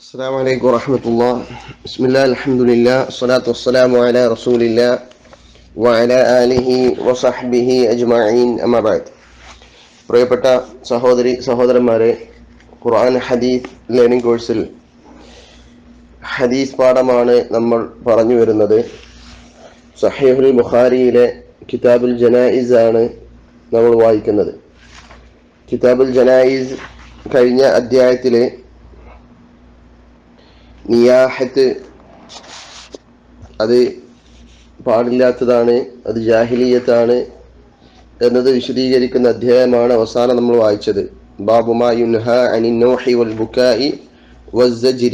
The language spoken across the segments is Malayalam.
السلام عليكم ورحمة الله بسم الله الحمد لله الصلاة والسلام على رسول الله وعلى آله وصحبه أجمعين أما بعد പ്രിയപ്പെട്ട സഹോദരി സഹോദരന്മാരെ ഖുർആൻ ഹദീസ് ലേണിംഗ് കോഴ്സിൽ ഹദീസ് പാഠമാണ് നമ്മൾ പറഞ്ഞു വരുന്നത് സഹീഹുൽ ബുഖാരിയിലെ കിതാബുൽ ജനായിസ് ആണ് നമ്മൾ വായിക്കുന്നത് കിതാബുൽ ജനായിസ് കഴിഞ്ഞ അധ്യായത്തിലെ നിയാഹത്ത്. അത് പാടില്ലാത്തതാണ് അത് ജാഹിലീയത്താണ് എന്നത് വിശദീകരിക്കുന്ന അധ്യായമാണ് അവസാനം നമ്മൾ വായിച്ചത്. യുൻഹ അനി വൽ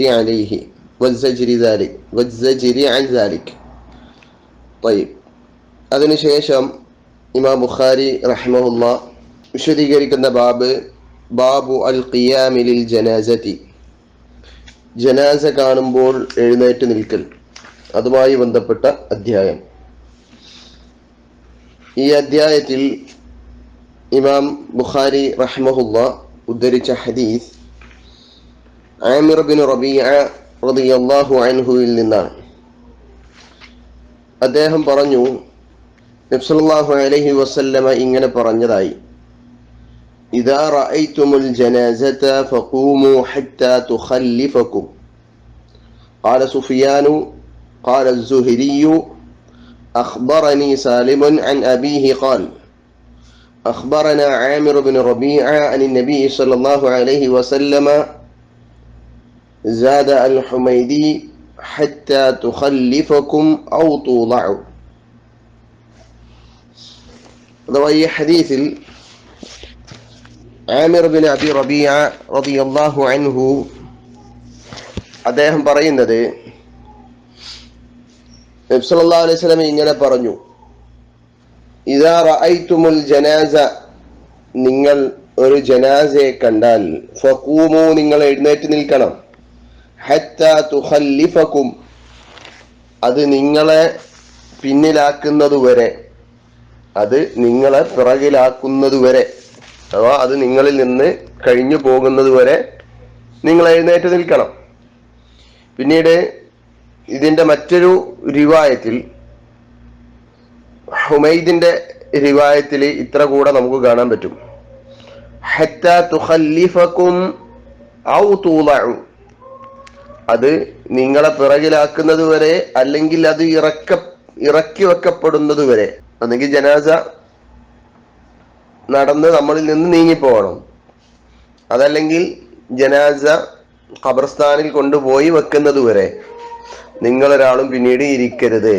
അലൈഹി. അതിനുശേഷം ഇമാം ബുഖാരി റഹ്മുല്ല വിശദീകരിക്കുന്ന ബാബ് ബാബു അൽ ഖിയാമിലിൽ ജനാസതി. ജനാസ കാണുമ്പോൾ എഴുന്നേറ്റ് നിൽക്കൽ. അതുമായി ബന്ധപ്പെട്ട അധ്യായം. ഈ അധ്യായത്തിൽ ഇമാം ബുഖാരി റഹ്മഹുല്ല ഉദ്ധരിച്ച ഹദീസ് ആമിർ ബിൻ റബീഅ റളിയല്ലാഹു അൻഹുവിൽ നിന്നാണ്. അദ്ദേഹം പറഞ്ഞു നബ്സല്ലാഹു അലഹി വസല്ലമ ഇങ്ങനെ പറഞ്ഞതായി. إذا رأيتم الجنازة فقوموا حتى تخلفكم. قال سفيان قال الزهري أخبرني سالم عن أبيه قال أخبرنا عامر بن ربيعة عن النبي صلى الله عليه وسلم زاد الحميدي حتى تخلفكم أو توضعوا. روي حديث ആമിർ ബിൻ അബി റബിയ റളിയല്ലാഹു അൻഹു അദ്ദേഹം പറയുന്നത് നബി അലൈഹി വസല്ലം ഇങ്ങനെ പറഞ്ഞു. ഇദാ റഅയ്തുമുൽ ജനാസ നിങ്ങൾ ഒരു ജനാസയെ കണ്ടാൽ ഫഖൂമു നിങ്ങൾ എഴുന്നേറ്റ് നിൽക്കണം. തുഖല്ലിഫകും അത് നിങ്ങളെ പിന്നിലാക്കുന്നതുവരെ അത് നിങ്ങളെ പിറകിലാക്കുന്നതുവരെ. അഥവാ അത് നിങ്ങളിൽ നിന്ന് കഴിഞ്ഞു പോകുന്നത് വരെ നിങ്ങൾ എഴുന്നേറ്റ് നിൽക്കണം. പിന്നീട് ഇതിന്റെ മറ്റൊരു റിവായത്തിൽ ഹുമൈദിന്റെ റിവായത്തിൽ ഇത്ര കൂടെ നമുക്ക് കാണാൻ പറ്റും. തുഖല്ലിഫക്കും ഔ തൂലഉ. അത് നിങ്ങളെ പിറകിലാക്കുന്നത് വരെ അല്ലെങ്കിൽ അത് ഇറക്ക ഇറക്കി വെക്കപ്പെടുന്നത് വരെ. അല്ലെങ്കിൽ ജനാസ നടന്ന് നമ്മളിൽ നിന്ന് നീങ്ങിപ്പോകണം അതല്ലെങ്കിൽ ജനാസ ഖബർസ്ഥാനിൽ കൊണ്ടുപോയി വെക്കുന്നത് വരെ നിങ്ങളൊരാളും പിന്നീട് ഇരിക്കരുത്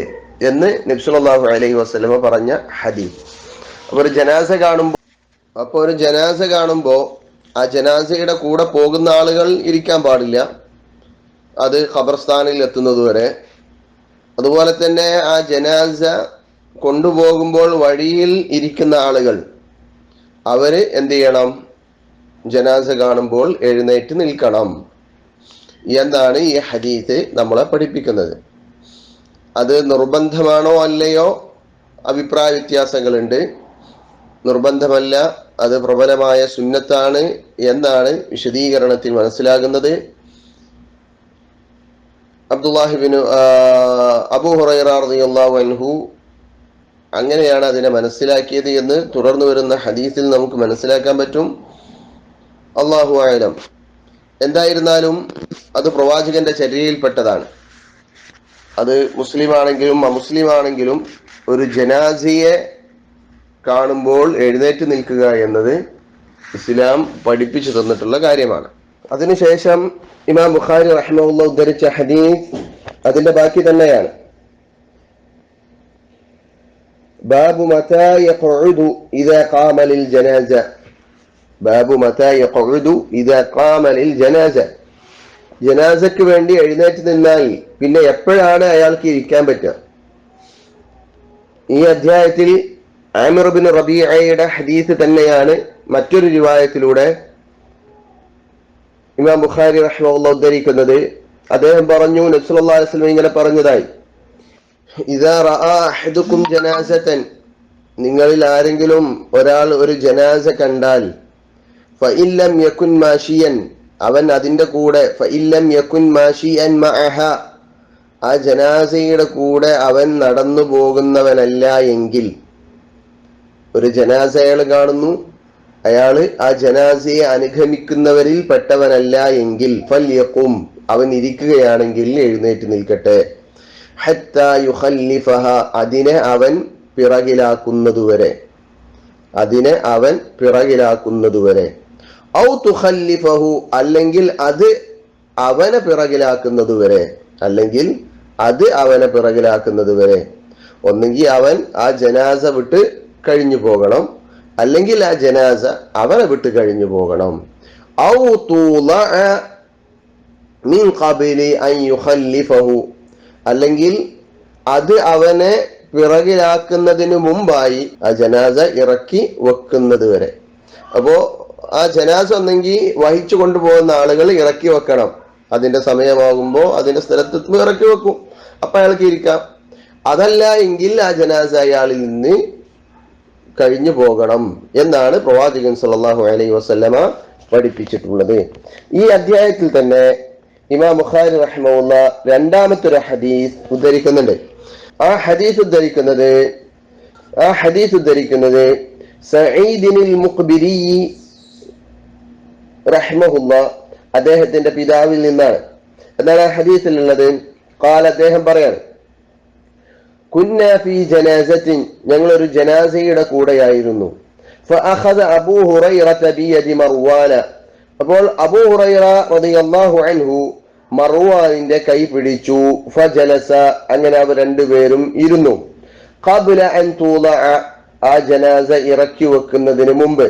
എന്ന് നബ്സുല്ലാഹു അലൈഹി വസ്ലമ പറഞ്ഞ ഹദീസ്. അപ്പൊ ഒരു ജനാസ കാണുമ്പോൾ അപ്പോൾ ഒരു ജനാസ കാണുമ്പോൾ ആ ജനാസയുടെ കൂടെ പോകുന്ന ആളുകൾ ഇരിക്കാൻ പാടില്ല. അത് ഖബർസ്ഥാനിൽ എത്തുന്നത് വരെ. അതുപോലെ തന്നെ ആ ജനാസ കൊണ്ടുപോകുമ്പോൾ വഴിയിൽ ഇരിക്കുന്ന ആളുകൾ അവർ എന്ത് ചെയ്യണം? ജനാസ കാണുമ്പോൾ എഴുന്നേറ്റ് നിൽക്കണം. എന്നാണ് ഈ ഹദീത്ത് നമ്മളെ പഠിപ്പിക്കുന്നത്? അത് നിർബന്ധമാണോ അല്ലയോ? അഭിപ്രായ വ്യത്യാസങ്ങളുണ്ട്. നിർബന്ധമല്ല അത് പ്രബലമായ സുന്നത്താണ് എന്നാണ് വിശദീകരണത്തിൽ മനസ്സിലാകുന്നത്. അബ്ദുല്ലാഹിബിന് അബു ഹുറൈറാർ അൻഹു അങ്ങനെയാണ് അതിനെ മനസ്സിലാക്കിയത് എന്ന് തുടർന്നു വരുന്ന ഹദീസിൽ നമുക്ക് മനസ്സിലാക്കാൻ പറ്റും. അള്ളാഹു ആയാലും എന്തായിരുന്നാലും അത് പ്രവാചകന്റെ ചര്യയിൽപ്പെട്ടതാണ് അത് മുസ്ലിം ആണെങ്കിലും അമുസ്ലിം ആണെങ്കിലും ഒരു ജനാസിയെ കാണുമ്പോൾ എഴുന്നേറ്റ് നിൽക്കുക എന്നത് ഇസ്ലാം പഠിപ്പിച്ചു തന്നിട്ടുള്ള കാര്യമാണ്. അതിനുശേഷം ഇമാം ബുഖാരി റഹ്മുള്ള ഉദ്ധരിച്ച ഹദീസ് അതിന്റെ ബാക്കി തന്നെയാണ്. باب متى يقعد إذا قام للجنازة باب متى يقعد إذا قام للجنازة ജനാസക്ക് വേണ്ടി എഴുന്നേറ്റ് നിന്നാൽ പിന്നെ എപ്പോഴാണ് അയാൾക്ക് ഇരിക്കാൻ പറ്റുക ഈ അധ്യായത്തിൽ ആമിർ ബിൻ റബിയയുടെ ഹദീസ് തന്നെയാണ് മറ്റൊരു റിവായത്തിലൂടെ ഇമാം ബുഖാരി റഹ്മുള്ള ഉദ്ധരിക്കുന്നത് അദ്ദേഹം പറഞ്ഞു നബ്സുല്ലാ വസ്ലം ഇങ്ങനെ പറഞ്ഞതായി ഇതാ ജനാസൻ നിങ്ങളിൽ ആരെങ്കിലും ഒരാൾ ഒരു ജനാസ കണ്ടാൽ ഫഇല്ലം യക്കുൻ മാഷിയൻ അവൻ അതിന്റെ കൂടെ ഫഇല്ലം യക്കുൻ മാഷിയൻ മഅഹ ആ ജനാസയുടെ കൂടെ അവൻ നടന്നു പോകുന്നവനല്ല എങ്കിൽ ഒരു ജനാസ അയാൾ കാണുന്നു. അയാൾ ആ ജനാസയെ അനുഗമിക്കുന്നവരിൽ പെട്ടവനല്ല എങ്കിൽ ഫൽ യക്കും അവൻ ഇരിക്കുകയാണെങ്കിൽ എഴുന്നേറ്റ് നിൽക്കട്ടെ. അതിനെ അവൻ പിറകിലാക്കുന്നതുവരെ. അതിനെ അവൻ പിറകിലാക്കുന്നതുവരെ. ഔ തുഹല്ലിഫഹു അല്ലെങ്കിൽ അത് അവനെ പിറകിലാക്കുന്നതുവരെ. അല്ലെങ്കിൽ അത് അവനെ പിറകിലാക്കുന്നതുവരെ. ഒന്നെങ്കിൽ അവൻ ആ ജനാസ വിട്ട് കഴിഞ്ഞു പോകണം. അല്ലെങ്കിൽ ആ ജനാസ അവനെ വിട്ട് കഴിഞ്ഞു പോകണം. ഔ തൂല മീൻ ഖബിലി അൻ യുഖല്ലിഫഹു. അല്ലെങ്കിൽ അത് അവനെ പിറകിലാക്കുന്നതിന് മുമ്പായി ആ ജനാസ ഇറക്കി വെക്കുന്നത് വരെ. അപ്പോ ആ ജനാസ ഒന്നെങ്കിൽ വഹിച്ചു കൊണ്ടുപോകുന്ന ആളുകൾ ഇറക്കി വെക്കണം. അതിന്റെ സമയമാകുമ്പോൾ അതിന്റെ സ്ഥലത്ത് ഇറക്കി വെക്കും. അപ്പൊ അയാൾക്ക് ഇരിക്കാം. അതല്ല എങ്കിൽ ആ ജനാസ അയാളിൽ നിന്ന് കഴിഞ്ഞു പോകണം എന്നാണ് പ്രവാചകൻ സല്ലല്ലാഹു അലൈഹി വസ്ലമ പഠിപ്പിച്ചിട്ടുള്ളത്. ഈ അധ്യായത്തിൽ തന്നെ ഇമാം മുഖാരി റഹ്മുള്ള രണ്ടാമത്തെ ഒരു ഹദീസ് ഉദ്ധരിക്കുന്നുണ്ട്. ആ ഹദീസ് ഉദ്ധരിക്കുന്നത് ആ ഹദീസ് ഉദ്ധരിക്കുന്നത് സഈദിനിൽ മുഖ്ബിരി റഹ്മുള്ള അദ്ദേഹത്തിന്റെ പിതാവിൽ നിന്നാണ്. എന്നാണ് ആ ഹദീസിലുള്ളത്. കാൽ അദ്ദേഹം പറയാണ് കുന്നാഫി ജനാസത്തിൻ ഞങ്ങൾ ഒരു ജനാസയുടെ കൂടെയായിരുന്നു. ഫഅഖദ അബൂ ഹുറൈറ ബിയദി മർവാന അപ്പോൾ അബൂ ഹുറൈറ റളിയല്ലാഹു അൻഹു മർവാനിന്റെ കൈ പിടിച്ചു ഫജലസ അങ്ങനെ അവർ രണ്ടുപേരും ഇരുന്നു ഖബ്ല അൻ തൂളഅ ആ ജനാസ ഇറക്കി വെക്കുന്നതിന് മുമ്പ്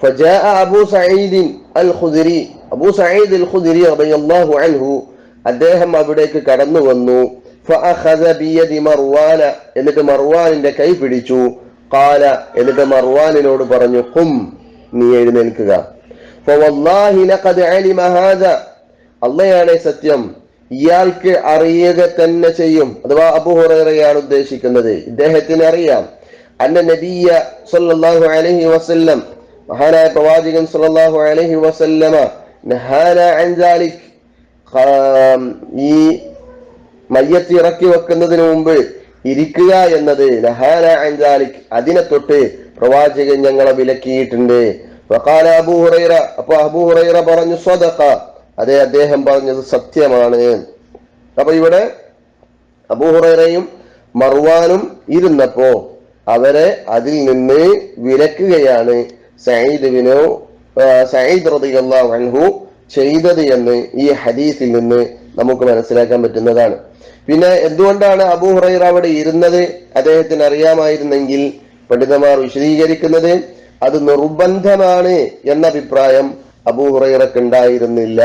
فجاء أبو سعيد الخدري അബൂ സഈദ് അൽ ഖുദരി റളിയല്ലാഹു അൻഹു അദ്ദേഹം അവിടേക്ക് കടന്നു വന്നു فأخذ بيد മർവാന എന്നിട്ട് മർവാനിന്റെ കൈ പിടിച്ചു قال എന്നിട്ട് മർവാനിനോട് പറഞ്ഞു ഖും നീ എഴുന്നേൽക്കുക അള്ളയാണ് സത്യം. ഇയാൾക്ക് അറിയുക തന്നെ ചെയ്യും. അഥവാ അബുഹുറയാണ് ഉദ്ദേശിക്കുന്നത്. ഇദ്ദേഹത്തിന് അറിയാം. അന്ന നബിയ സല്ലല്ലാഹു അലൈഹി വസല്ലം മഹാനായ പ്രവാചകൻ സല്ലല്ലാഹു അലൈഹി വസല്ലമ അൻ ഈ മയ്യത്ത് ഇറക്കി വെക്കുന്നതിന് മുമ്പ് ഇരിക്കുക എന്നത് നഹാന അൻ അതിനെ തൊട്ട് പ്രവാചകൻ ഞങ്ങളെ വിലക്കിയിട്ടുണ്ട്. വഖാല അബൂ അപ്പൊ അബൂ പറഞ്ഞു സ്വതക്ക അതെ അദ്ദേഹം പറഞ്ഞത് സത്യമാണ്. അപ്പൊ ഇവിടെ അബൂഹുറൈറയും മർവാനും ഇരുന്നപ്പോ അവരെ അതിൽ നിന്ന് വിലക്കുകയാണ് സയ്യിദ് ബിനു സയ്യിദ് അൻഹു ചെയ്തത് എന്ന് ഈ ഹദീസിൽ നിന്ന് നമുക്ക് മനസ്സിലാക്കാൻ പറ്റുന്നതാണ്. പിന്നെ എന്തുകൊണ്ടാണ് അബൂഹുറൈറ അവിടെ ഇരുന്നത്? അദ്ദേഹത്തിന് അറിയാമായിരുന്നെങ്കിൽ പണ്ഡിതന്മാർ വിശദീകരിക്കുന്നത് അത് നിർബന്ധമാണ് എന്ന അഭിപ്രായം അബൂ ഹുറൈറക്ക് ഉണ്ടായിരുന്നില്ല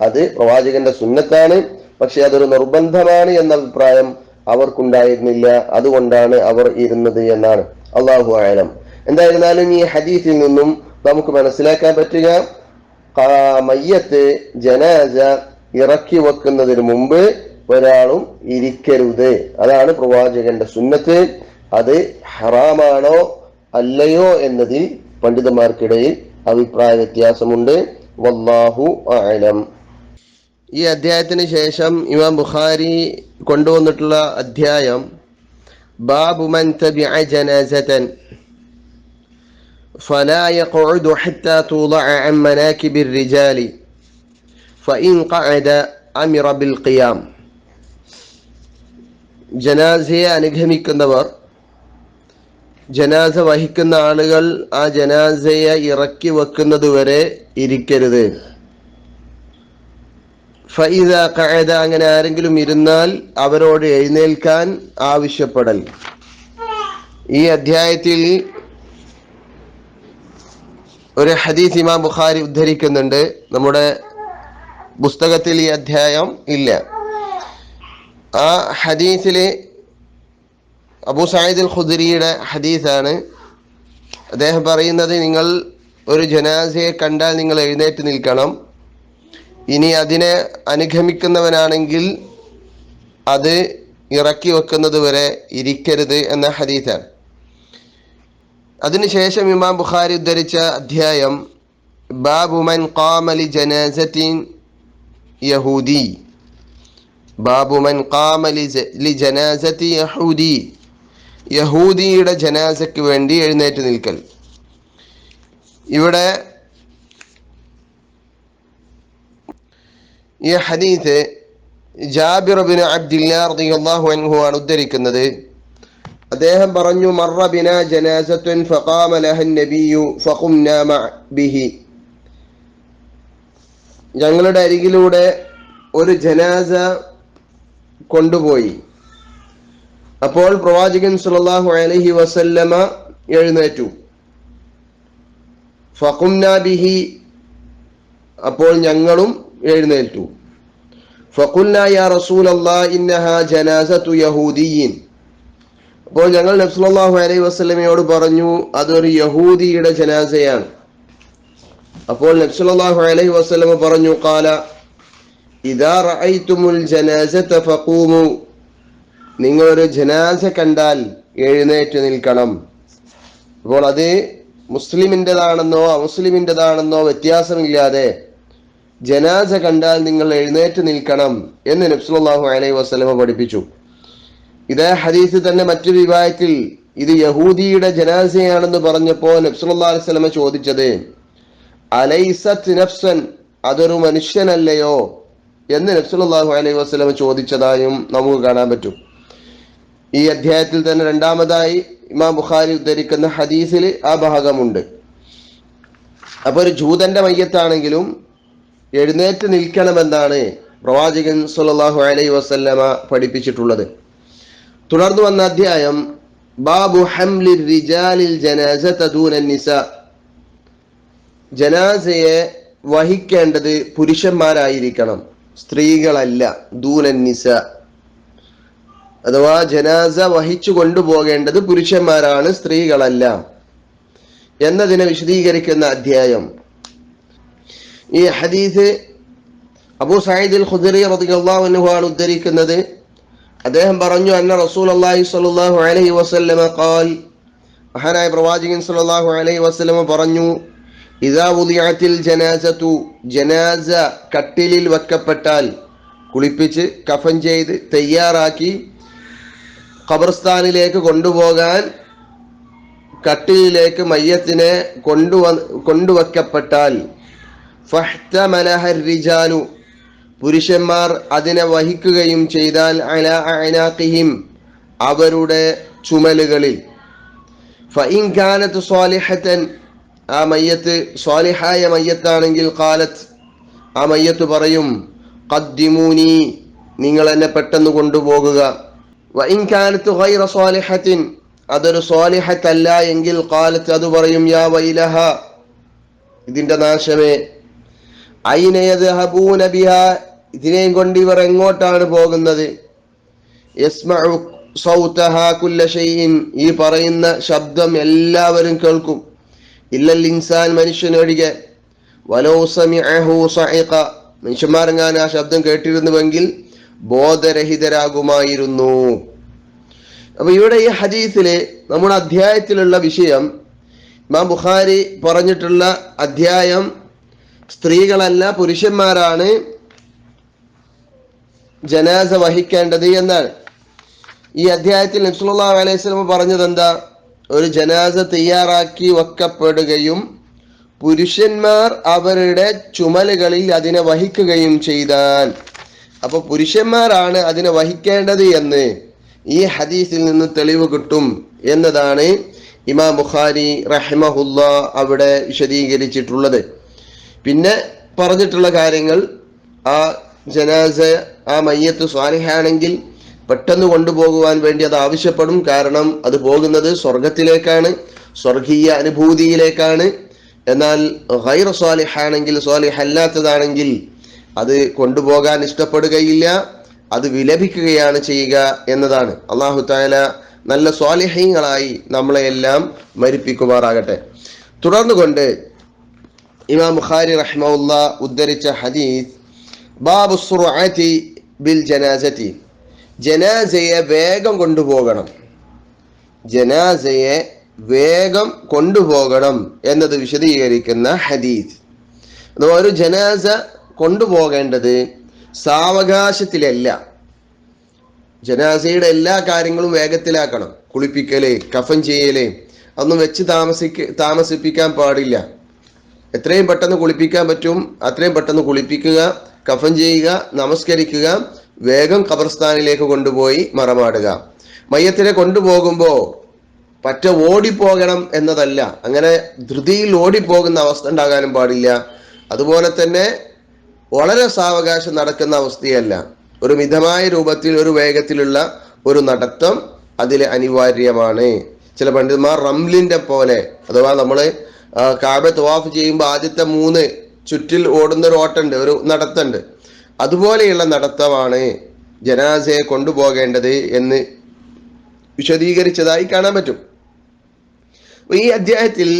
അത് പ്രവാചകന്റെ സുന്നത്താണ് പക്ഷെ അതൊരു നിർബന്ധമാണ് എന്ന അഭിപ്രായം അവർക്കുണ്ടായിരുന്നില്ല. അതുകൊണ്ടാണ് അവർ ഇരുന്നത് എന്നാണ്. അള്ളാഹു ആലം എന്തായിരുന്നാലും ഈ ഹദീസിൽ നിന്നും നമുക്ക് മനസ്സിലാക്കാൻ പറ്റുക മയ്യത്ത് ജനാസ ഇറക്കി വെക്കുന്നതിന് മുമ്പ് ഒരാളും ഇരിക്കരുത്. അതാണ് പ്രവാചകന്റെ സുന്നത്ത്. അത് ഹറാമാണോ അല്ലയോ എന്നതിൽ പണ്ഡിതന്മാർക്കിടയിൽ അഭിപ്രായ വ്യത്യാസമുണ്ട് വല്ലാഹു ആലം ഈ അധ്യായത്തിന് ശേഷം ഇമാം ബുഖാരി കൊണ്ടുവന്നിട്ടുള്ള അധ്യായം ബാബു മൻ തബിഅ ജനാസതൻ فلا يقعد حتى توضع عن مناكب الرجال فإن قعد أمر بالقيام ജനാസയെ അനുഗമിക്കുന്നവർ ജനാസ വഹിക്കുന്ന ആളുകൾ ആ ജനാസയെ ഇറക്കി വെക്കുന്നത് വരെ ഇരിക്കരുത്. ഫൈദ കായത അങ്ങനെ ആരെങ്കിലും ഇരുന്നാൽ അവരോട് എഴുന്നേൽക്കാൻ ആവശ്യപ്പെടൽ. ഈ അധ്യായത്തിൽ ഒരു ഹദീസ് ഇമാം ബുഖാരി ഉദ്ധരിക്കുന്നുണ്ട്. നമ്മുടെ പുസ്തകത്തിൽ ഈ അധ്യായം ഇല്ല. ആ ഹദീസിൽ അബൂ സായിദ് അൽ ഖുദരിയുടെ ഹദീസാണ്. അദ്ദേഹം പറയുന്നത് നിങ്ങൾ ഒരു ജനാസയെ കണ്ടാൽ നിങ്ങൾ എഴുന്നേറ്റ് നിൽക്കണം. ഇനി അതിനെ അനുഗമിക്കുന്നവനാണെങ്കിൽ അത് ഇറക്കി വെക്കുന്നത് വരെ ഇരിക്കരുത് എന്ന ഹദീസാണ്. അതിനുശേഷം ഇമാം ബുഖാരി ഉദ്ധരിച്ച അധ്യായം ബാബുമൻ കാമലി ജനാസത്തിൻ യഹൂദി. ബാബുമൻ കാമലി ജനാസത്തി യഹൂദി. യഹൂദിയുടെ ജനാസയ്ക്ക് വേണ്ടി എഴുന്നേറ്റ് നിൽക്കൽ. ഇവിടെ ഈ ഹദീസ് ജാബിറബിൻ അബ്ദുല്ലാഹു അൻഹു ആണ് ഉദ്ധരിക്കുന്നത്. അദ്ദേഹം പറഞ്ഞു മറബിന ജനാസത്തുൻ ഫഖാമ ബിഹി. ഞങ്ങളുടെ അരികിലൂടെ ഒരു ജനാസ കൊണ്ടുപോയി. അപ്പോൾ പ്രവാചകൻ സല്ലല്ലാഹു അലഹി വസല്ലമ എഴുന്നേറ്റു. ഫഖുംനാ ബിഹി അപ്പോൾ ഞങ്ങളും എഴുന്നേറ്റു. ജനാസത്തു യഹൂദിയീൻ. അപ്പോൾ ഞങ്ങൾ നബ്സുലാഹു അലൈഹി വസ്ലമയോട് പറഞ്ഞു അതൊരു യഹൂദിയുടെ ജനാസയാണ്. അപ്പോൾ നബ്സുലാഹു അലൈഹി വസ്ലമ പറഞ്ഞു കാല ഇദാ റഅയ്തുമുൽ ജനാസത ഫഖൂമു. നിങ്ങളൊരു ജനാസ കണ്ടാൽ എഴുന്നേറ്റ് നിൽക്കണം. അപ്പോൾ അത് മുസ്ലിമിന്റെതാണെന്നോ അമുസ്ലിമിന്റെതാണെന്നോ വ്യത്യാസമില്ലാതെ ജനാസ കണ്ടാൽ നിങ്ങൾ എഴുന്നേറ്റ് നിൽക്കണം എന്ന് നബ്സുല്ലാഹു അലൈഹി വസ്ലമ പഠിപ്പിച്ചു. ഇതേ ഹദീസ് തന്നെ മറ്റു വിവാഹത്തിൽ ഇത് യഹൂദിയുടെ ജനാസയാണെന്ന് പറഞ്ഞപ്പോൾ നബ്സുല്ലാ അലൈഹി സ്വലമ ചോദിച്ചത് അലൈസത്ത് നഫ്സൻ അതൊരു മനുഷ്യനല്ലയോ? എന്ന് നബ്സുല്ലാഹു അലൈഹി വസ്ലമ ചോദിച്ചതായും നമുക്ക് കാണാൻ പറ്റും. ഈ അധ്യായത്തിൽ തന്നെ രണ്ടാമതായി ഇമാം ബുഖാരി ഉദ്ധരിക്കുന്ന ഹദീസിൽ ആ ഭാഗമുണ്ട്. അപ്പൊ ഒരു ജൂതന്റെ മയ്യത്താണെങ്കിലും എഴുന്നേറ്റ് നിൽക്കണമെന്നാണ് പ്രവാചകൻ സുല്ലാഹു അലൈഹി വസല്ലമ പഠിപ്പിച്ചിട്ടുള്ളത്. തുടർന്ന് വന്ന അധ്യായം ബാബു ഹംലിൽ റിജാലിൽ ജനാസ ദൂന നിസ. ജനാസയെ വഹിക്കേണ്ടത് പുരുഷന്മാരായിരിക്കണം സ്ത്രീകളല്ല ദൂനൻ അഥവാ ജനാസ വഹിച്ചു കൊണ്ടുപോകേണ്ടത് പുരുഷന്മാരാണ് സ്ത്രീകളല്ല. എന്നതിനെ വിശദീകരിക്കുന്ന അധ്യായം. ഈ ഹദീസ് അബൂ അൽ ഖുദരി റളിയല്ലാഹു അൻഹു ആണ് ഉദ്ധരിക്കുന്നത്. അദ്ദേഹം പറഞ്ഞു അന്ന റസൂൽ അള്ളാഹി അലൈഹി വസല്ലമ ഖാൽ. മഹാനായ പ്രവാചകൻ സ്വല്ലല്ലാഹു അലൈഹി വസല്ലമ പറഞ്ഞു ഇദാ വുദിഅത്തിൽ ജനാസത്തു. ജനാസ കട്ടിലിൽ വെക്കപ്പെട്ടാൽ കുളിപ്പിച്ച് കഫൻ ചെയ്ത് തയ്യാറാക്കി ഖബർസ്ഥാനിലേക്ക് കൊണ്ടുപോകാൻ കട്ടിലിലേക്ക് മയ്യത്തിനെ കൊണ്ടുവ കൊണ്ടുവയ്ക്കപ്പെട്ടാൽ ഫഹ്തമലഹ റിജാലു പുരുഷന്മാർ അതിനെ വഹിക്കുകയും ചെയ്താൽ അല അനാഖിഹിം അവരുടെ ചുമലുകളിൽ. ഫഇൻ കാനത്ത് സ്വാലിഹത്തൻ ആ മയ്യത്ത് സ്വാലിഹായ മയ്യത്താണെങ്കിൽ കാലത്ത് ആ മയ്യത്ത് പറയും കദ്ദിമൂനി നിങ്ങൾ എന്നെ പെട്ടെന്ന് കൊണ്ടുപോകുക. ഗൈറ സ്വാലിഹത്തിൻ അതൊരു സ്വാലിഹത്തല്ല എങ്കിൽ കാലത്ത് അത് പറയും യാ വൈലഹ ഇതിന്റെ നാശമേ. ഐനയദ്ഹബൂന ബിഹ ഇതിനെയും കൊണ്ട് ഇവർ എങ്ങോട്ടാണ് പോകുന്നത്? ഈ പറയുന്ന ശബ്ദം എല്ലാവരും കേൾക്കും. ഇല്ലൽ ഇൻസാൻ മനുഷ്യനൊഴികെ വലോസമി മനുഷ്യന്മാരെങ്ങാൻ ആ ശബ്ദം കേട്ടിരുന്നുവെങ്കിൽ ബോധരഹിതരാകുമായിരുന്നു. അപ്പൊ ഇവിടെ ഈ ഹദീസിലെ നമ്മുടെ അധ്യായത്തിലുള്ള വിഷയം ഇമാം ബുഖാരി പറഞ്ഞിട്ടുള്ള അധ്യായം സ്ത്രീകളല്ല പുരുഷന്മാരാണ് ജനാസ വഹിക്കേണ്ടത് എന്നാണ്. ഈ അധ്യായത്തിൽ നബ്സുല്ലാ അലൈഹി സ്വലം പറഞ്ഞത് എന്താ ഒരു ജനാസ തയ്യാറാക്കി വെക്കപ്പെടുകയും പുരുഷന്മാർ അവരുടെ ചുമലുകളിൽ അതിനെ വഹിക്കുകയും ചെയ്താൽ അപ്പൊ പുരുഷന്മാരാണ് അതിനെ വഹിക്കേണ്ടത് എന്ന് ഈ ഹദീസിൽ നിന്ന് തെളിവ് കിട്ടും എന്നതാണ് ഇമാം ബുഖാരി റഹിമഹുല്ല അവിടെ വിശദീകരിച്ചിട്ടുള്ളത്. പിന്നെ പറഞ്ഞിട്ടുള്ള കാര്യങ്ങൾ ആ ജനാസ ആ മയ്യത്ത് സ്വാലിഹാണെങ്കിൽ പെട്ടെന്ന് കൊണ്ടുപോകുവാൻ വേണ്ടി അത് ആവശ്യപ്പെടും. കാരണം അത് പോകുന്നത് സ്വർഗത്തിലേക്കാണ് സ്വർഗീയ അനുഭൂതിയിലേക്കാണ്. എന്നാൽ ഹൈറ സ്വാലിഹാണെങ്കിൽ സ്വാലിഹ് അല്ലാത്തതാണെങ്കിൽ അത് കൊണ്ടുപോകാൻ ഇഷ്ടപ്പെടുകയില്ല അത് വിലപിക്കുകയാണ് ചെയ്യുക എന്നതാണ്. അള്ളാഹു താല നല്ല സ്വാലിഹ്യങ്ങളായി നമ്മളെയെല്ലാം മരിപ്പിക്കുമാറാകട്ടെ. തുടർന്നുകൊണ്ട് ഇമാം ബുഖാരി റഹ്മുല്ല ഉദ്ധരിച്ച ഹദീസ് ബാബു സുറാറ്റി ബിൽ ജനാസറ്റി ജനാസയെ വേഗം കൊണ്ടുപോകണം. ജനാസയെ വേഗം കൊണ്ടുപോകണം എന്നത് വിശദീകരിക്കുന്ന ഹദീസ്. ഒരു ജനാസ കൊണ്ടുപോകേണ്ടത് സാവകാശത്തിലല്ല. ജനാസയുടെ എല്ലാ കാര്യങ്ങളും വേഗത്തിലാക്കണം. കുളിപ്പിക്കൽ കഫൻ ചെയ്യൽ അതൊന്നും വെച്ച് താമസിക്ക താമസിപ്പിക്കാൻ പാടില്ല. എത്രയും പെട്ടെന്ന് കുളിപ്പിക്കാൻ പറ്റും. അത്രയും പെട്ടെന്ന് കുളിപ്പിക്കുക കഫൻ ചെയ്യുക നമസ്കരിക്കുക വേഗം ഖബർസ്ഥാനിലേക്ക് കൊണ്ടുപോയി മറമാടുക. മയ്യത്തിനെ കൊണ്ടുപോകുമ്പോൾ പറ്റ ഓടിപ്പോകണം എന്നതല്ല. അങ്ങനെ ധൃതിയിൽ ഓടിപ്പോകുന്ന അവസ്ഥ ഉണ്ടാകാനും പാടില്ല. അതുപോലെ തന്നെ വളരെ സാവകാശം നടക്കുന്ന അവസ്ഥയല്ല. ഒരു മിതമായ രൂപത്തിൽ ഒരു വേഗത്തിലുള്ള ഒരു നടത്തം അതിൽ അനിവാര്യമാണ്. ചില പണ്ഡിതന്മാർ റംലിന്റെ പോലെ അഥവാ നമ്മൾ കാബ തവാഫ് ചെയ്യുമ്പോൾ ആദ്യത്തെ മൂന്ന് ചുറ്റിൽ ഓടുന്ന ഒരു ഓട്ടുണ്ട് ഒരു നടത്തുണ്ട്. അതുപോലെയുള്ള നടത്തമാണ് ജനാസയെ കൊണ്ടുപോകേണ്ടത് എന്ന് വിശദീകരിച്ചതായി കാണാൻ പറ്റും. ഈ അധ്യായത്തിൽ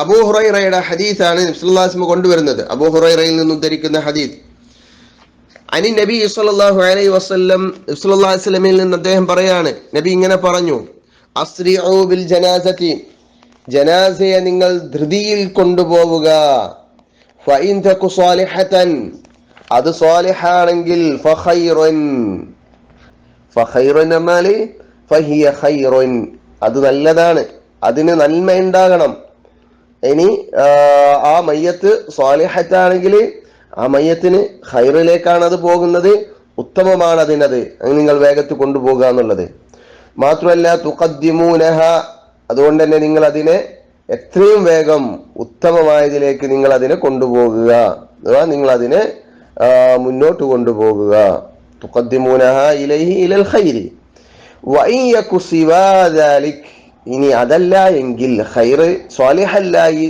അബൂ ഹുറൈറയുടെ ഹദീസാണ് നബ്സുല്ലാസ്മ കൊണ്ടുവരുന്നത്. അബൂ ഹുറൈറയിൽ നിന്ന് ഉദ്ധരിക്കുന്ന ഹദീസ്. അനി നബി സല്ലല്ലാഹു അലൈഹി വസല്ലം ഇസ്വല്ലാ അലൈഹി വസല്ലമയിൽ നിന്ന് അദ്ദേഹം പറയാണ് നബി ഇങ്ങനെ പറഞ്ഞു ബിൽ ജനാസതി ജനാസയെ നിങ്ങൾ ധൃതിയിൽ കൊണ്ടുപോവുക. അത് സ്വാലിഹാണെങ്കിൽ അത് നല്ലതാണ് അതിന് നന്മ ഉണ്ടാകണം ഇനി ആ, മയ്യത്ത് സ്വാലിഹത്താണെങ്കിൽ ആ മയ്യത്തിന് ഹൈറിലേക്കാണ് അത് പോകുന്നത്. ഉത്തമമാണ് അതിനത്. നിങ്ങൾ വേഗത്തിൽ കൊണ്ടുപോകുക എന്നുള്ളത്. മാത്രമല്ല തുക്കദ്യമൂനഹ അതുകൊണ്ട് തന്നെ നിങ്ങൾ അതിനെ എത്രയും വേഗം ഉത്തമമായതിലേക്ക് നിങ്ങൾ അതിനെ കൊണ്ടുപോകുക. അഥവാ നിങ്ങൾ അതിനെ മുന്നോട്ട് കൊണ്ടുപോകുക. തുക്കദ്യമൂനഹ ഇലൈഹി ഇലൽ ഖൈരി. വൈയ കുസിവാലിക് ഇനി അതല്ല എങ്കിൽ ഹൈറ് സ്വാലിഹല്ലായി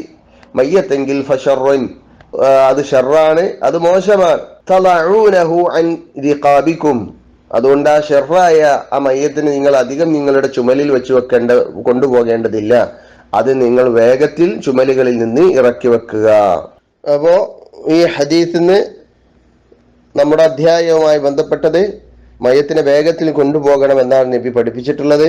മയ്യത്തെങ്കിൽ ഫഷറുൻ അത് ഷെറാണ് അത് മോശമാണ്. തളഊനഹു അൻ റിഖാബിക്കും അതുകൊണ്ട് ആ ഷെറായ ആ മയ്യത്തിന് നിങ്ങൾ അധികം നിങ്ങളുടെ ചുമലിൽ വെച്ച് വെക്കേണ്ട കൊണ്ടുപോകേണ്ടതില്ല. അത് നിങ്ങൾ വേഗത്തിൽ ചുമലുകളിൽ നിന്ന് ഇറക്കി വെക്കുക. അപ്പോ ഈ ഹദീസിന് നമ്മുടെ അധ്യായവുമായി ബന്ധപ്പെട്ടത് മയത്തിനെ വേഗത്തിൽ കൊണ്ടുപോകണം എന്നാണ് നബി പഠിപ്പിച്ചിട്ടുള്ളത്.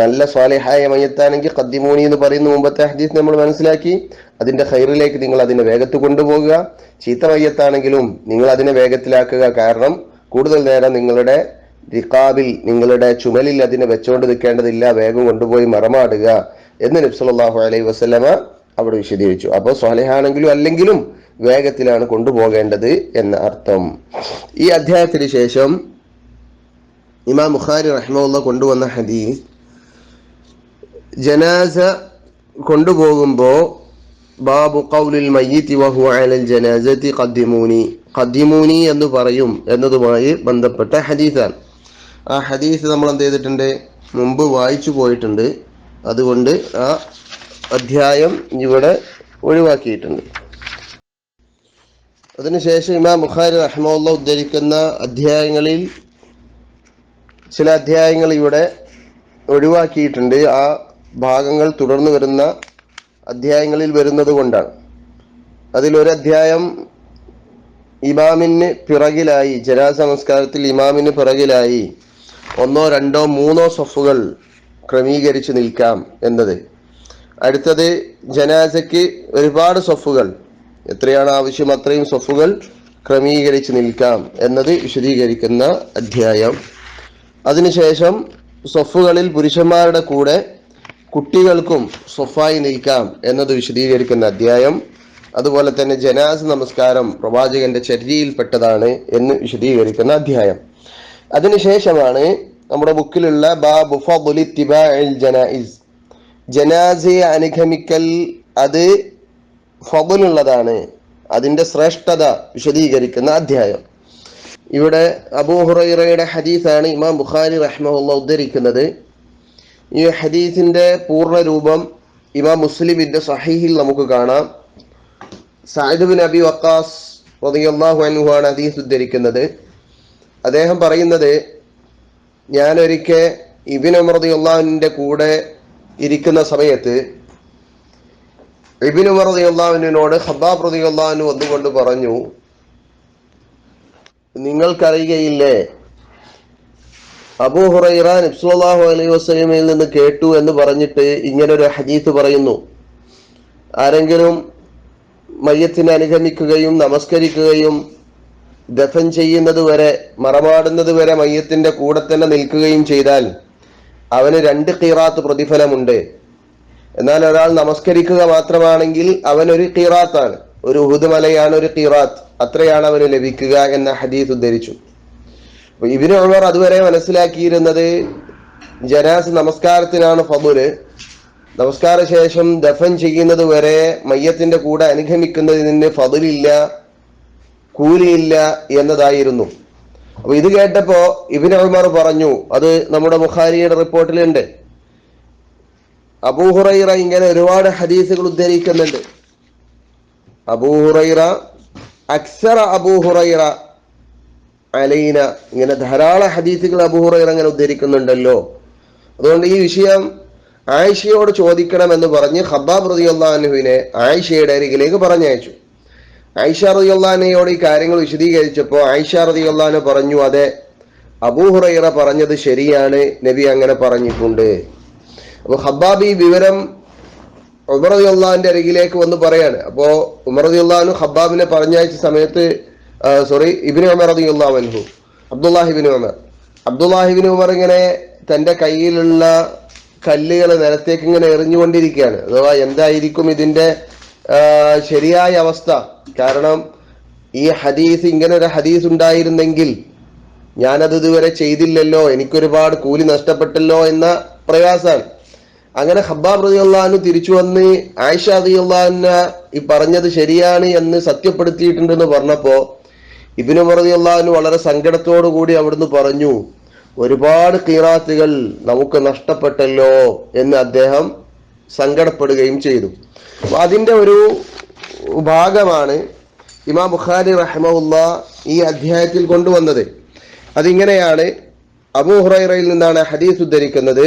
നല്ല സ്വാലിഹായ മയ്യത്താണെങ്കിൽ കദ്ദിമൂനി എന്ന് പറയുന്ന മുമ്പത്തെ ഹദീസ് നമ്മൾ മനസ്സിലാക്കി. അതിന്റെ ഹൈറിലേക്ക് നിങ്ങൾ അതിനെ വേഗത്തിൽ കൊണ്ടുപോകുക. ചീത്ത മയ്യത്താണെങ്കിലും നിങ്ങൾ അതിനെ വേഗത്തിലാക്കുക. കാരണം കൂടുതൽ നേരം നിങ്ങളുടെ റിക്കാബിൽ നിങ്ങളുടെ ചുമലിൽ അതിനെ വെച്ചുകൊണ്ട് നിൽക്കേണ്ടതില്ല. വേഗം കൊണ്ടുപോയി മറമാടുക എന്ന് നബ്സലാഹു അലൈഹി വസ്ലമ അവിടെ വിശദീകരിച്ചു. അപ്പോൾ സ്വാലിഹാണെങ്കിലും അല്ലെങ്കിലും വേഗത്തിലാണ് കൊണ്ടുപോകേണ്ടത് എന്ന അർത്ഥം. ഈ അധ്യായത്തിന് ശേഷം ഇമാം ബുഖാരി റഹ്മുള്ള കൊണ്ടുവന്ന ഹദീസ് ജനാസ കൊണ്ടുപോകുമ്പോൾ ബാബു ഖൗലിൽ മയ്യത്തി വഹു അലൽ ജനാസത്തി ഖദ്ദിമൂനി. ഖദ്ദിമൂനി എന്ന് പറയും എന്നതുമായി ബന്ധപ്പെട്ട ഹദീസാണ്. ആ ഹദീസ് നമ്മൾ എന്ത് ചെയ്തിട്ടുണ്ട്? മുമ്പ് വായിച്ചു പോയിട്ടുണ്ട്. അതുകൊണ്ട് ആ അധ്യായം ഇവിടെ ഒഴിവാക്കിയിട്ടുണ്ട്. അതിനുശേഷം ഇമാം ബുഖാരി റഹ്മുള്ള ഉദ്ധരിക്കുന്ന അധ്യായങ്ങളിൽ ചില അധ്യായങ്ങൾ ഇവിടെ ഒഴിവാക്കിയിട്ടുണ്ട്. ആ ഭാഗങ്ങൾ തുടർന്ന് വരുന്ന അധ്യായങ്ങളിൽ വരുന്നത് കൊണ്ടാണ്. അതിലൊരു അധ്യായം ഇമാമിന് പിറകിലായി ജനാ നമസ്കാരത്തിൽ ഇമാമിന് പിറകിലായി ഒന്നോ രണ്ടോ മൂന്നോ സഫുകൾ ക്രമീകരിച്ച് നിൽക്കാം എന്നത്. അടുത്തത് ജനാസയ്ക്ക് ഒരുപാട് സഫുകൾ. എത്രയാണ് ആവശ്യം അത്രയും സഫുകൾ ക്രമീകരിച്ച് നിൽക്കാം എന്നത് വിശദീകരിക്കുന്ന അധ്യായം. അതിനുശേഷം സ്വഫുകളിൽ പുരുഷന്മാരുടെ കൂടെ കുട്ടികൾക്കും സൊഫായി നിൽക്കാം എന്നത് വിശദീകരിക്കുന്ന അധ്യായം. അതുപോലെ തന്നെ ജനാസ് നമസ്കാരം പ്രവാചകന്റെ ചര്യയിൽപ്പെട്ടതാണ് എന്ന് വിശദീകരിക്കുന്ന അധ്യായം. അതിനുശേഷമാണ് നമ്മുടെ ബുക്കിലുള്ള ബാബു ജനാസയെ അനുഗമിക്കൽ അത് ഫബുലുള്ളതാണ് അതിന്റെ ശ്രേഷ്ഠത വിശദീകരിക്കുന്ന അധ്യായം. ഇവിടെ അബൂഹുറയുടെ ഹദീസാണ് ഇമാം ബുഖാരി റഹ്മുള്ള ഉദ്ധരിക്കുന്നത്. ഈ ഹദീസിന്റെ പൂർണ രൂപം ഇമാം മുസ്ലിമിന്റെ സഹീഹിൽ നമുക്ക് കാണാം. സായിദ് ബിൻ അബി വക്കാസ് റളിയല്ലാഹു അൻഹു ഹദീസ് ഉദ്ധരിക്കുന്നത്. അദ്ദേഹം പറയുന്നത് ഞാനൊരിക്കൽ ഇബിൻ ഉമർ റളിയല്ലാഹുവിന്റെ കൂടെ ഇരിക്കുന്ന സമയത്ത് ഇബിൻ ഉമർ ഹബാബ് ഖബ്ബാബ് റളിയല്ലാഹു വന്നുകൊണ്ട് പറഞ്ഞു നിങ്ങൾക്കറിയുകയില്ലേ അബൂ ഹുറൈറ നബ്സുല്ലാഹു അലൈഹി വസ്ലമയിൽ നിന്ന് കേട്ടു എന്ന് പറഞ്ഞിട്ട് ഇങ്ങനെ ഒരു പറയുന്നു. ആരെങ്കിലും മയ്യത്തിനെ അനുഗമിക്കുകയും നമസ്കരിക്കുകയും ദഫൻ ചെയ്യുന്നത് വരെ മറമാടുന്നത് വരെ മയ്യത്തിന്റെ കൂടെ തന്നെ നിൽക്കുകയും ചെയ്താൽ അവന് രണ്ട് കീറാത്ത് പ്രതിഫലമുണ്ട്. എന്നാൽ ഒരാൾ നമസ്കരിക്കുക മാത്രമാണെങ്കിൽ അവൻ ഒരു കീറാത്താണ് ഒരു ഹുദുമലയാണ് ഒരു കീറാത്ത് അത്രയാണ് അവന് ലഭിക്കുക എന്ന ഹദീസ് ഉദ്ധരിച്ചു. ഇബിന് ഉമർ അതുവരെ മനസ്സിലാക്കിയിരുന്നത് ജനാസ് നമസ്കാരത്തിനാണ് ഫബുൽ നമസ്കാര ശേഷം ദഫൻ ചെയ്യുന്നത് വരെ മയ്യത്തിന്റെ കൂടെ അനുഗമിക്കുന്നതിന് ഫതിലില്ല കൂലിയില്ല എന്നതായിരുന്നു. അപ്പൊ ഇത് കേട്ടപ്പോ ഇബിൻ ഉമർ പറഞ്ഞു അത് നമ്മുടെ ബുഖാരിയുടെ റിപ്പോർട്ടിലുണ്ട്. അബൂഹുറൈറ ഇങ്ങനെ ഒരുപാട് ഹദീസുകൾ ഉദ്ധരിക്കുന്നുണ്ട്. അബൂഹുറൈറ അക്സറ അബൂഹുറൈറ അലൈന ഇങ്ങനെ ധാരാളം ഹദീസുകൾ അബൂഹുറൈറ അങ്ങനെ ഉദ്ധരിക്കുന്നുണ്ടല്ലോ. അതുകൊണ്ട് ഈ വിഷയം ആയിഷയോട് ചോദിക്കണമെന്ന് പറഞ്ഞ് ഖബ്ബാബ് റതിയുള്ളാഹുവിനെ ആയിഷയുടെ അരികിലേക്ക് പറഞ്ഞയച്ചു. ആയിഷ റതിയുള്ളാനയോട് ഈ കാര്യങ്ങൾ വിശദീകരിച്ചപ്പോൾ ആയിഷ റതിയുള്ളാന് പറഞ്ഞു അതെ അബൂഹുറൈറ പറഞ്ഞത് ശരിയാണ് നബി അങ്ങനെ പറഞ്ഞിട്ടുണ്ട്. അപ്പോൾ ഹബ്ബാബ് ഈ വിവരം ഉമർ റളിയല്ലാഹുവിന്റെ അരികിലേക്ക് വന്ന് പറയാണ്. അപ്പോൾ ഉമർ റളിയല്ലാഹു ഖബ്ബാബിനെ പറഞ്ഞയച്ച സമയത്ത് സോറി ഇബ്നു ഉമർ അൻഹു. അബ്ദുല്ലാഹിബിൻ ഉമർ. അബ്ദുല്ലാഹിബിൻ ഉമർ ഇങ്ങനെ തന്റെ കയ്യിലുള്ള കല്ലുകൾ നിലത്തേക്ക് ഇങ്ങനെ എറിഞ്ഞുകൊണ്ടിരിക്കുകയാണ്. അഥവാ എന്തായിരിക്കും ഇതിന്റെ ശരിയായ അവസ്ഥ? കാരണം ഈ ഹദീസ് ഇങ്ങനെ ഒരു ഹദീസ് ഉണ്ടായിരുന്നെങ്കിൽ ഞാനത് ഇതുവരെ ചെയ്തില്ലല്ലോ എനിക്കൊരുപാട് കൂലി നഷ്ടപ്പെട്ടല്ലോ എന്ന പ്രയാസാണ് അങ്ങനെ ഹബ്ബാബ് റതിയുള്ളഹാനു തിരിച്ചു വന്ന് ആയിഷ റതിയുള്ളഹാന ഈ പറഞ്ഞത് ശരിയാണ് എന്ന് സത്യപ്പെടുത്തിയിട്ടുണ്ടെന്ന് പറഞ്ഞപ്പോ ഇബിനു റതിയുള്ളഹാനു വളരെ സങ്കടത്തോടു കൂടി അവിടുന്ന് പറഞ്ഞു ഒരുപാട് കീറാത്തുകൾ നമുക്ക് നഷ്ടപ്പെട്ടല്ലോ എന്ന് അദ്ദേഹം സങ്കടപ്പെടുകയും ചെയ്തു. അതിന്റെ ഒരു ഭാഗമാണ് ഇമാം ബുഖാരി റഹ്മുല്ല ഈ അധ്യായത്തിൽ കൊണ്ടുവന്നത്. അതിങ്ങനെയാണ് അബൂ ഹുറൈറയിൽ നിന്നാണ് ഹദീസ് ഉദ്ധരിക്കുന്നത്.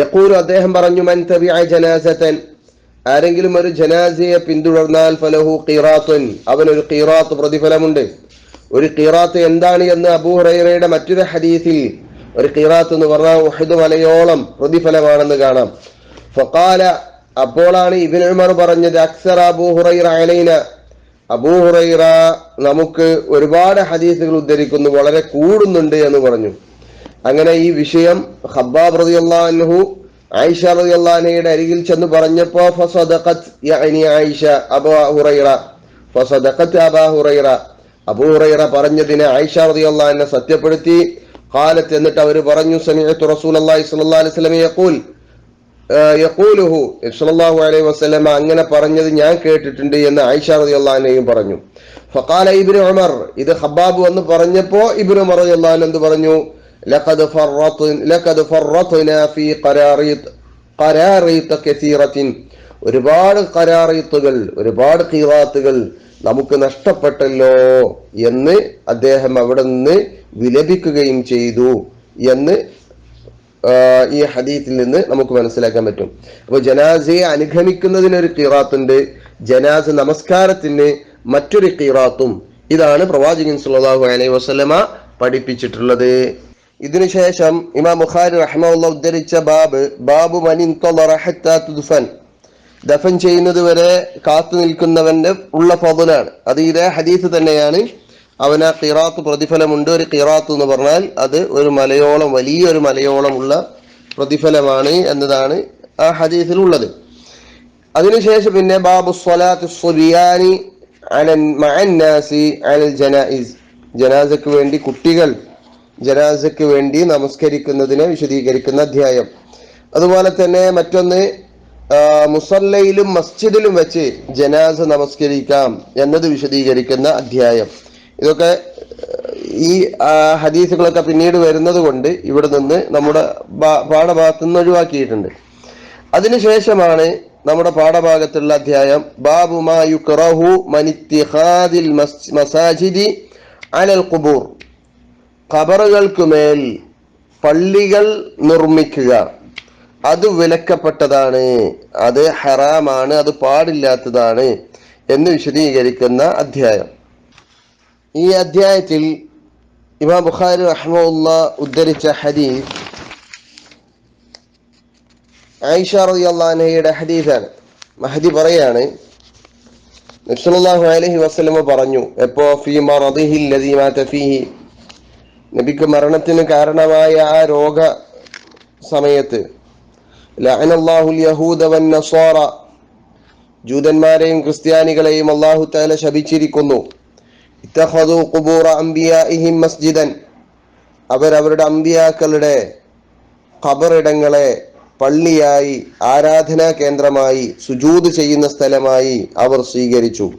യക്കൂർ അദ്ദേഹം പറഞ്ഞു മൻ തബിഅ ജനാസതൻ ആരെങ്കിലും ഒരു ജനാസയെ പിന്തുടർന്നാൽ ഫലഹു ഖീറാത്തുൻ. അവനൊരു ഖീറാത്ത് പ്രതിഫലമുണ്ട്. ഒരു ഖീറാത്ത് എന്താണ് എന്ന് അബൂ ഹുറൈറയുടെ മറ്റൊരു ഹദീസിൽ ഒരു ഖീറാത്ത് എന്ന് പറഞ്ഞാൽ ഉഹദ് മലയോളം പ്രതിഫലമാണെന്ന് കാണാം. ഫക്കാല അപ്പോളാണ് ഇബ്നു ഉമർ പറഞ്ഞത് അക്സർ അബൂ ഹുറൈറ അലൈന. അബൂ ഹുറൈറ നമുക്ക് ഒരുപാട് ഹദീസുകൾ ഉദ്ധരിക്കുന്നു വളരെ കൂടുന്നുണ്ട് എന്ന് പറഞ്ഞു. അങ്ങനെ ഈ വിഷയം ഖബ്ബാബ് റളിയല്ലാഹു ആയിഷ റളിയല്ലാഹുയുടെ അരികിൽ ചെന്ന് പറഞ്ഞപ്പോ ആയിഷ അബൂ ഹുറൈറ ഫസദഖത് അബൂ ഹുറൈറ. അബൂ ഹുറൈറ പറഞ്ഞതിനെ ആയിഷ റളിയല്ലാഹുവിനെ സത്യപ്പെടുത്തി. കാലത്ത് എന്നിട്ട് അവർ പറഞ്ഞു സമിഅത്തു റസൂലുള്ളാഹി സ്വല്ലല്ലാഹു അലൈഹി വസല്ലം യഖൂൽ. യഖൂലുഹു സല്ലല്ലാഹു അലൈഹി വസല്ലം അങ്ങനെ പറഞ്ഞത് ഞാൻ കേട്ടിട്ടുണ്ട് എന്ന് ആയിഷ റളിയല്ലാഹുവിനെയും പറഞ്ഞു. ഫഖാല ഇബ്നു ഉമർ ഇത് ഖബ്ബാബ് വന്ന് പറഞ്ഞപ്പോ ഇബ്നു ഉമർ റളിയല്ലാഹു എന്ത് പറഞ്ഞു? ലഖദ് ഫറത്ത് لقد فرطنا ഫീ قراريط قراريط كثيرة. ഒരുപാട് കരാറീത്തുകൾ ഒരുപാട് കീറാത്തുകൾ നമുക്ക് നഷ്ടപ്പെട്ടല്ലോ എന്ന് അദ്ദേഹം അവിടെ നിന്ന് വിലപിക്കുകയും ചെയ്തു എന്ന് ഈ ഹദീത്തിൽ നിന്ന് നമുക്ക് മനസ്സിലാക്കാൻ പറ്റും. അപ്പോൾ ജനാസയെ അനുഗമിക്കുന്നതിന് ഒരു കീറാത്തുണ്ട് ജനാസ നമസ്കാരത്തിന് മറ്റൊരു കീറാത്തും. ഇതാണ് പ്രവാചകൻ സുല്ലാഹു അലൈഹി വസല്ലമ പഠിപ്പിച്ചിട്ടുള്ളത്. ഇതിനുശേഷം ഇമാം ബുഖാരി റഹ്മുള്ള ഉദ്ധരിച്ച ബാബ് ബാബു മനിൻ ദഫൻ ചെയ്യുന്നത് വരെ കാത്തു നിൽക്കുന്നവന്റെ ഉള്ള ഫضലാണ് അത് ഇതേ ഹദീസ് തന്നെയാണ്. അവന് ആ കിറാത്ത് പ്രതിഫലമുണ്ട്. ഒരു കിറാത്ത് എന്ന് പറഞ്ഞാൽ അത് ഒരു മലയോളം വലിയൊരു മലയോളം ഉള്ള പ്രതിഫലമാണ് എന്നതാണ് ആ ഹദീസിൽ ഉള്ളത് അതിനുശേഷം പിന്നെ ബാബു സ്വലാത്ത് സുബിയാനി അനൻ മഅന്നാസി അനൽ ജനായിസ്. ജനാസയ്ക്ക് വേണ്ടി കുട്ടികൾ ജനാസക്ക് വേണ്ടി നമസ്കരിക്കുന്നതിനെ വിശദീകരിക്കുന്ന അധ്യായം. അതുപോലെ തന്നെ മറ്റൊന്ന് മുസല്ലയിലും മസ്ജിദിലും വെച്ച് ജനാസ നമസ്കരിക്കാം എന്നത് വിശദീകരിക്കുന്ന അധ്യായം. ഇതൊക്കെ ഈ ഹദീസുകളൊക്കെ പിന്നീട് വരുന്നത് കൊണ്ട് ഇവിടെ നിന്ന് നമ്മുടെ പാഠഭാഗത്തു നിന്ന് ഒഴിവാക്കിയിട്ടുണ്ട്. അതിനുശേഷമാണ് നമ്മുടെ പാഠഭാഗത്തുള്ള അധ്യായം ബാബു മാ യുക്റഹു മനിത്തിഖാദിൽ മസാജിദി അലൽ ഖുബൂർ. ഖബറുകൾക്ക് മേൽ പള്ളികൾ നിർമ്മിക്കുക. അത് വിലക്കപ്പെട്ടതാണ്. അത് ഹറാമാണ്. അത് പാടില്ലാത്തതാണ് എന്ന് വിശദീകരിക്കുന്ന അധ്യായം. ഈ അധ്യായത്തിൽ ഇമാം ബുഖാരി റഹ്മുല്ല ഉദ്ധരിച്ച ഹദീസ് ആയിഷ റളിയല്ലാഹു അൻഹയുടെ ഹദീസാണ്. മഹദി പറയാണ് നബ്സല്ലാഹു അലൈഹി വസ്ലമ പറഞ്ഞു എപ്പോ ഫീ മറദിഹി ലദീ മാത ഫീഹി? നബിക്ക് മരണത്തിന് കാരണമായ ആ രോഗ സമയത്ത് ജൂതന്മാരെയും ക്രിസ്ത്യാനികളെയും അള്ളാഹു താല ശപിച്ചിരിക്കുന്നു. മസ്ജിദൻ അവരവരുടെ അമ്പിയാക്കളുടെ ഖബറിടങ്ങളെ പള്ളിയായി ആരാധനാ കേന്ദ്രമായി സുജൂത് ചെയ്യുന്ന സ്ഥലമായി അവർ സ്വീകരിച്ചു.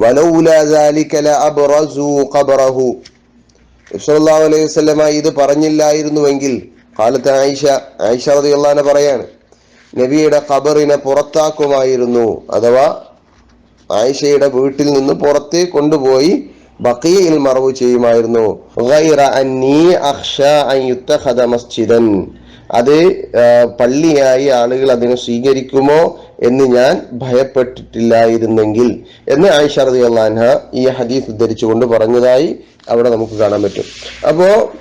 വലൗലാലിക്കല അബ്റസു ഖബറഹു സല്ലാ അലൈഹി വസ്ലമ ഇത് പറഞ്ഞില്ലായിരുന്നുവെങ്കിൽ കാലത്ത് ആയിഷ ആയിഷ റതിയുള്ളാനെ പറയാണ് നബിയുടെ ഖബറിനെ പുറത്താക്കുമായിരുന്നു അഥവാ ആയിഷയുടെ വീട്ടിൽ നിന്ന് പുറത്ത് കൊണ്ടുപോയി ബക്കീയിൽ മറവ് ചെയ്യുമായിരുന്നു. അത് പള്ളിയായി ആളുകൾ അതിനെ സ്വീകരിക്കുമോ എന്ന് ഞാൻ ഭയപ്പെട്ടിട്ടില്ലായിരുന്നെങ്കിൽ. എന്ന് ആയിഷ അള്ളാൻഹ ഈ ഹദീസ് ഉദ്ധരിച്ചുകൊണ്ട് പറഞ്ഞതായി അവിടെ നമുക്ക് കാണാൻ പറ്റും. അപ്പോ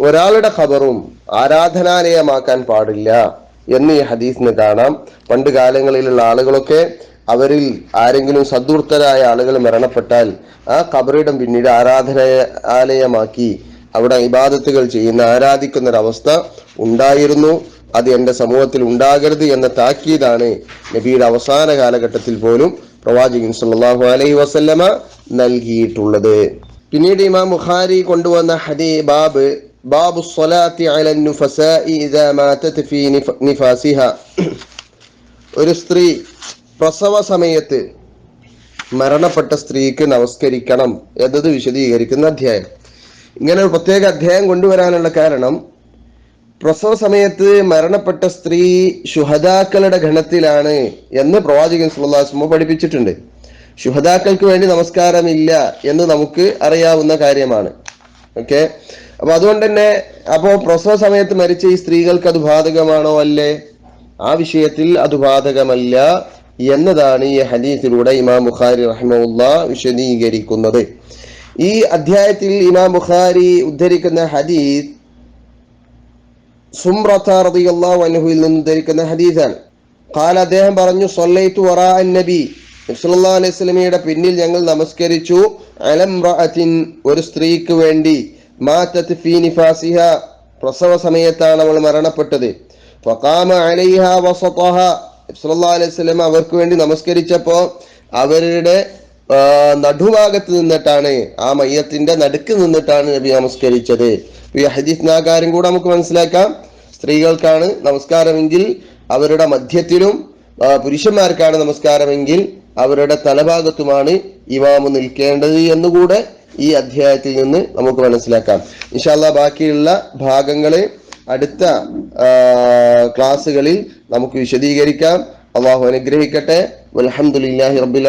ഒരാളുടെ ഖബറും ആരാധനാലയമാക്കാൻ പാടില്ല എന്ന് ഈ ഹദീസിന് കാണാം. പണ്ട് കാലങ്ങളിലുള്ള ആളുകളൊക്കെ അവരിൽ ആരെങ്കിലും സദ്വൃത്തരായ ആളുകൾ മരണപ്പെട്ടാൽ ആ ഖബറിടം പിന്നീട് ആരാധന ആലയമാക്കി അവിടെ ഇബാദത്തുകൾ ചെയ്യുന്ന ആരാധിക്കുന്ന ഒരവസ്ഥ ഉണ്ടായിരുന്നു. അത് എന്റെ സമൂഹത്തിൽ ഉണ്ടാകരുത് എന്ന താക്കീതാണ് നബിയുടെ അവസാന കാലഘട്ടത്തിൽ പോലും പ്രവാചകൻ സല്ലല്ലാഹു അലൈഹി വസല്ലമ നൽകിയിട്ടുള്ളത്. പിന്നീട് ഇമാം ബുഖാരി കൊണ്ടുവന്ന ഹദീ ബാബ് ബാബു ഇദാ നിഫാസിഹ. ഒരു സ്ത്രീ പ്രസവ സമയത്ത് മരണപ്പെട്ട സ്ത്രീക്ക് നമസ്കരിക്കണം എന്നത് വിശദീകരിക്കുന്ന അധ്യായം. ഇങ്ങനെ ഒരു പ്രത്യേക അധ്യായം കൊണ്ടുവരാനുള്ള കാരണം പ്രസവ സമയത്ത് മരണപ്പെട്ട സ്ത്രീ ശുഹദാക്കളുടെ ഗണത്തിലാണ് എന്ന് പ്രവാചകൻ സുല്ലാസ്മ പഠിപ്പിച്ചിട്ടുണ്ട്. ശുഹദാക്കൾക്ക് വേണ്ടി നമസ്കാരമില്ല എന്ന് നമുക്ക് അറിയാവുന്ന കാര്യമാണ്. ഓക്കെ അപ്പൊ അതുകൊണ്ട് തന്നെ അപ്പോ പ്രസവ സമയത്ത് മരിച്ച ഈ സ്ത്രീകൾക്ക് അത് ബാധകമാണോ അല്ലേ? ആ വിഷയത്തിൽ അത് ബാധകമല്ല എന്നതാണ് ഈ ഹദീസിലൂടെ ഇമാം ബുഖാരി റഹ്മുല്ല വിശദീകരിക്കുന്നത്. ഈ അധ്യായത്തിൽ ഇമാം ബുഖാരി ഉദ്ധരിക്കുന്ന ഹദീസ് സുംറത്ത റളിയല്ലാഹു അൻഹുവിൽ നിന്ന് ധരിക്കുന്ന ഹദീസാണ്. ഖാല അദ്ദേഹം പറഞ്ഞു സല്ലൈതു വറാ നബി. സല്ലല്ലാഹു അലൈഹി വസല്ലമയുടെ പിന്നിൽ ഞങ്ങൾ നമസ്കരിച്ചു. അലംറഅത്തിൻ ഒരു സ്ത്രീക്ക് വേണ്ടി മാറ്റത്ത് ഫീ നിഫാസിഹ. പ്രസവ സമയത്താണ് അവൾ മരണപ്പെട്ടത്. ഫഖാമ അലൈഹ വസ്ലാ സല്ലല്ലാഹു അലൈഹി സ്വലം അവർക്ക് വേണ്ടി നമസ്കരിച്ചപ്പോൾ അവരുടെ നടുഭാഗത്ത് നിന്നിട്ടാണ് ആ മയ്യത്തിന്റെ നടുക്ക് നിന്നിട്ടാണ് നബി നമസ്കരിച്ചത്. ഈ ഹദീസ് ആ കാര്യം കൂടെ നമുക്ക് മനസ്സിലാക്കാം. സ്ത്രീകൾക്കാണ് നമസ്കാരമെങ്കിൽ അവരുടെ മധ്യത്തിലും പുരുഷന്മാർക്കാണ് നമസ്കാരമെങ്കിൽ അവരുടെ തലഭാഗത്തുമാണ് ഇമാമ് നിൽക്കേണ്ടത് എന്നുകൂടെ ഈ അധ്യായത്തിൽ നിന്ന് നമുക്ക് മനസ്സിലാക്കാം. ഇൻഷാല്ല ബാക്കിയുള്ള ഭാഗങ്ങളെ അടുത്ത ക്ലാസ്സുകളിൽ നമുക്ക് വിശദീകരിക്കാം. അള്ളാഹു അനുഗ്രഹിക്കട്ടെ. അലഹമുല്ലാഹി റബ്ബിൽ